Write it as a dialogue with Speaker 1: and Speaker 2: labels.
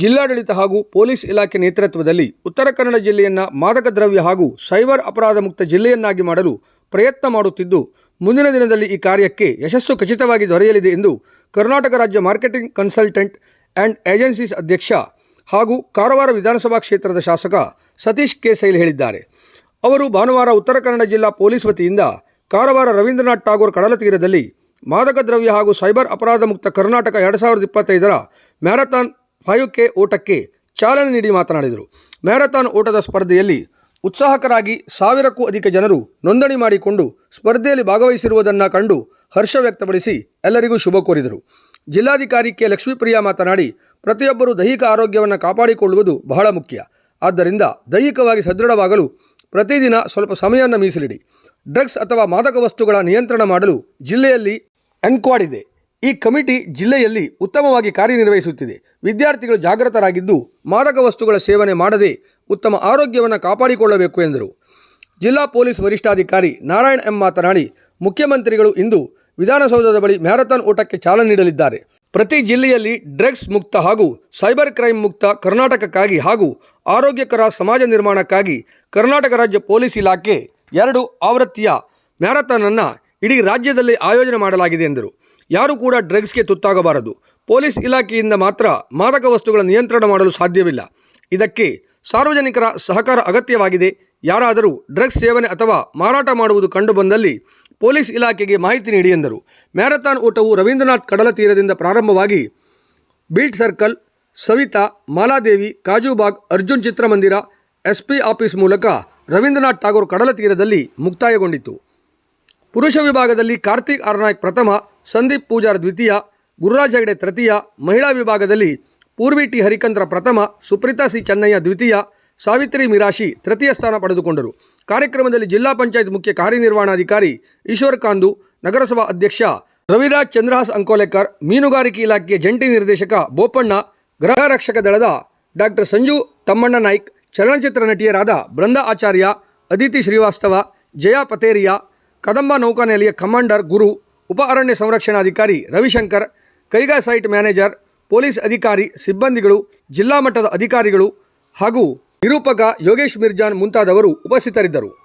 Speaker 1: ಜಿಲ್ಲಾಡಳಿತ ಹಾಗೂ ಪೊಲೀಸ್ ಇಲಾಖೆ ನೇತೃತ್ವದಲ್ಲಿ ಉತ್ತರ ಕನ್ನಡ ಜಿಲ್ಲೆಯನ್ನು ಮಾದಕ ದ್ರವ್ಯ ಹಾಗೂ ಸೈಬರ್ ಅಪರಾಧ ಮುಕ್ತ ಜಿಲ್ಲೆಯನ್ನಾಗಿ ಮಾಡಲು ಪ್ರಯತ್ನ ಮಾಡುತ್ತಿದ್ದು, ಮುಂದಿನ ದಿನದಲ್ಲಿ ಈ ಕಾರ್ಯಕ್ಕೆ ಯಶಸ್ಸು ಖಚಿತವಾಗಿ ದೊರೆಯಲಿದೆ ಎಂದು ಕರ್ನಾಟಕ ರಾಜ್ಯ ಮಾರ್ಕೆಟಿಂಗ್ ಕನ್ಸಲ್ಟೆಂಟ್ ಆ್ಯಂಡ್ ಏಜೆನ್ಸೀಸ್ ಅಧ್ಯಕ್ಷ ಹಾಗೂ ಕಾರವಾರ ವಿಧಾನಸಭಾ ಕ್ಷೇತ್ರದ ಶಾಸಕ ಸತೀಶ್ ಕೆ ಸೈಲ್ ಹೇಳಿದ್ದಾರೆ. ಅವರು ಭಾನುವಾರ ಉತ್ತರ ಕನ್ನಡ ಜಿಲ್ಲಾ ಪೊಲೀಸ್ ವತಿಯಿಂದ ಕಾರವಾರ ರವೀಂದ್ರನಾಥ್ ಠಾಗೋರ್ ಕಡಲ ತೀರದಲ್ಲಿ ಮಾದಕ ದ್ರವ್ಯ ಹಾಗೂ ಸೈಬರ್ ಅಪರಾಧ ಮುಕ್ತ ಕರ್ನಾಟಕ ಎರಡು ಸಾವಿರದ ಇಪ್ಪತ್ತೈದರ ಮ್ಯಾರಥಾನ್ ಫೈವ್ ಕೆ ಓಟಕ್ಕೆ ಚಾಲನೆ ನೀಡಿ ಮಾತನಾಡಿದರು. ಮ್ಯಾರಥಾನ್ ಓಟದ ಸ್ಪರ್ಧೆಯಲ್ಲಿ ಉತ್ಸಾಹಕರಾಗಿ ಸಾವಿರಕ್ಕೂ ಅಧಿಕ ಜನರು ನೋಂದಣಿ ಮಾಡಿಕೊಂಡು ಸ್ಪರ್ಧೆಯಲ್ಲಿ ಭಾಗವಹಿಸಿರುವುದನ್ನು ಕಂಡು ಹರ್ಷ ವ್ಯಕ್ತಪಡಿಸಿ ಎಲ್ಲರಿಗೂ ಶುಭ ಕೋರಿದರು. ಜಿಲ್ಲಾಧಿಕಾರಿ ಕೆ. ಲಕ್ಷ್ಮೀಪ್ರಿಯಾ ಮಾತನಾಡಿ, ಪ್ರತಿಯೊಬ್ಬರೂ ದೈಹಿಕ ಆರೋಗ್ಯವನ್ನು ಕಾಪಾಡಿಕೊಳ್ಳುವುದು ಬಹಳ ಮುಖ್ಯ. ಆದ್ದರಿಂದ ದೈಹಿಕವಾಗಿ ಸದೃಢವಾಗಲು ಪ್ರತಿದಿನ ಸ್ವಲ್ಪ ಸಮಯವನ್ನು ಮೀಸಲಿಡಿ. ಡ್ರಗ್ಸ್ ಅಥವಾ ಮಾದಕ ವಸ್ತುಗಳ ನಿಯಂತ್ರಣ ಮಾಡಲು ಜಿಲ್ಲೆಯಲ್ಲಿ ಎನ್ಕ್ವಾಡ್ ಇದೆ. ಈ ಕಮಿಟಿ ಜಿಲ್ಲೆಯಲ್ಲಿ ಉತ್ತಮವಾಗಿ ಕಾರ್ಯನಿರ್ವಹಿಸುತ್ತಿದೆ. ವಿದ್ಯಾರ್ಥಿಗಳು ಜಾಗೃತರಾಗಿದ್ದು ಮಾದಕ ವಸ್ತುಗಳ ಸೇವನೆ ಮಾಡದೆ ಉತ್ತಮ ಆರೋಗ್ಯವನ್ನು ಕಾಪಾಡಿಕೊಳ್ಳಬೇಕು ಎಂದರು. ಜಿಲ್ಲಾ ಪೊಲೀಸ್ ವರಿಷ್ಠಾಧಿಕಾರಿ ನಾರಾಯಣ್ ಎಂ ಮಾತನಾಡಿ, ಮುಖ್ಯಮಂತ್ರಿಗಳು ಇಂದು ವಿಧಾನಸೌಧದ ಬಳಿ ಮ್ಯಾರಥಾನ್ ಓಟಕ್ಕೆ ಚಾಲನೆ ನೀಡಲಿದ್ದಾರೆ. ಪ್ರತಿ ಜಿಲ್ಲೆಯಲ್ಲಿ ಡ್ರಗ್ಸ್ ಮುಕ್ತ ಹಾಗೂ ಸೈಬರ್ ಕ್ರೈಮ್ ಮುಕ್ತ ಕರ್ನಾಟಕಕ್ಕಾಗಿ ಹಾಗೂ ಆರೋಗ್ಯಕರ ಸಮಾಜ ನಿರ್ಮಾಣಕ್ಕಾಗಿ ಕರ್ನಾಟಕ ರಾಜ್ಯ ಪೊಲೀಸ್ ಇಲಾಖೆ ಎರಡು ಆವೃತ್ತಿಯ ಮ್ಯಾರಥಾನನ್ನು ಇಡೀ ರಾಜ್ಯದಲ್ಲಿ ಆಯೋಜನೆ ಮಾಡಲಾಗಿದೆ ಎಂದರು. ಯಾರೂ ಕೂಡ ಡ್ರಗ್ಸ್ಗೆ ತುತ್ತಾಗಬಾರದು. ಪೊಲೀಸ್ ಇಲಾಖೆಯಿಂದ ಮಾತ್ರ ಮಾದಕ ವಸ್ತುಗಳ ನಿಯಂತ್ರಣ ಮಾಡಲು ಸಾಧ್ಯವಿಲ್ಲ. ಇದಕ್ಕೆ ಸಾರ್ವಜನಿಕರ ಸಹಕಾರ ಅಗತ್ಯವಾಗಿದೆ. ಯಾರಾದರೂ ಡ್ರಗ್ಸ್ ಸೇವನೆ ಅಥವಾ ಮಾರಾಟ ಮಾಡುವುದು ಕಂಡುಬಂದಲ್ಲಿ ಪೊಲೀಸ್ ಇಲಾಖೆಗೆ ಮಾಹಿತಿ ನೀಡಿ ಎಂದರು. ಮ್ಯಾರಥಾನ್ ಓಟವು ರವೀಂದ್ರನಾಥ್ ಕಡಲ ತೀರದಿಂದ ಪ್ರಾರಂಭವಾಗಿ ಬೀಟ್ ಸರ್ಕಲ್, ಸವಿತಾ, ಮಾಲಾದೇವಿ, ಕಾಜುಬಾಗ್, ಅರ್ಜುನ್ ಚಿತ್ರಮಂದಿರ, ಎಸ್ಪಿ ಆಫೀಸ್ ಮೂಲಕ ರವೀಂದ್ರನಾಥ್ ಟಾಗೋರ್ ಕಡಲ ತೀರದಲ್ಲಿ ಮುಕ್ತಾಯಗೊಂಡಿತು. ಪುರುಷ ವಿಭಾಗದಲ್ಲಿ ಕಾರ್ತಿಕ್ ಅರ್ನಾಯ್ಕ್ ಪ್ರಥಮ, ಸಂದೀಪ್ ಪೂಜಾರ್ ದ್ವಿತೀಯ, ಗುರುರಾಜ್ ಹೆಗಡೆ ತೃತೀಯ, ಮಹಿಳಾ ವಿಭಾಗದಲ್ಲಿ ಪೂರ್ವಿ ಟಿ ಹರಿಕಂದ್ರ ಪ್ರಥಮ, ಸುಪ್ರೀತಾ ಸಿ ಚೆನ್ನಯ್ಯ ದ್ವಿತೀಯ, ಸಾವಿತ್ರಿ ಮಿರಾಶಿ ತೃತೀಯ ಸ್ಥಾನ ಪಡೆದುಕೊಂಡರು. ಕಾರ್ಯಕ್ರಮದಲ್ಲಿ ಜಿಲ್ಲಾ ಪಂಚಾಯತ್ ಮುಖ್ಯ ಕಾರ್ಯನಿರ್ವಹಣಾಧಿಕಾರಿ ಈಶ್ವರ್ ಕಾಂದು, ನಗರಸಭಾ ಅಧ್ಯಕ್ಷ ರವಿರಾಜ್ ಚಂದ್ರಹಾಸ್ ಅಂಕೋಲೆಕರ್, ಮೀನುಗಾರಿಕೆ ಇಲಾಖೆಯ ಜಂಟಿ ನಿರ್ದೇಶಕ ಬೋಪಣ್ಣ, ಗೃಹ ರಕ್ಷಕ ದಳದ ಡಾಕ್ಟರ್ ಸಂಜು ತಮ್ಮಣ್ಣ ನಾಯ್ಕ್, ಚಲನಚಿತ್ರ ನಟಿಯರಾದ ಬೃಂದಾ ಆಚಾರ್ಯ, ಅದಿತಿ ಶ್ರೀವಾಸ್ತವ, ಜಯಾ ಪತೇರಿಯಾ ಕದಂಬ ನೌಕಾನೆಲೆಯ ಕಮಾಂಡರ್, ಗುರು, ಉಪ ಅರಣ್ಯ ಸಂರಕ್ಷಣಾಧಿಕಾರಿ Ravishankar, Kaiga site manager, police ಅಧಿಕಾರಿ, ಸಿಬ್ಬಂದಿಗಳು, ಜಿಲ್ಲಾ ಮಟ್ಟದ ಅಧಿಕಾರಿಗಳು ಹಾಗೂ ನಿರೂಪಕ ಯೋಗೇಶ್ ಮಿರ್ಜಾನ್ ಮುಂತಾದವರು ಉಪಸ್ಥಿತರಿದ್ದರು.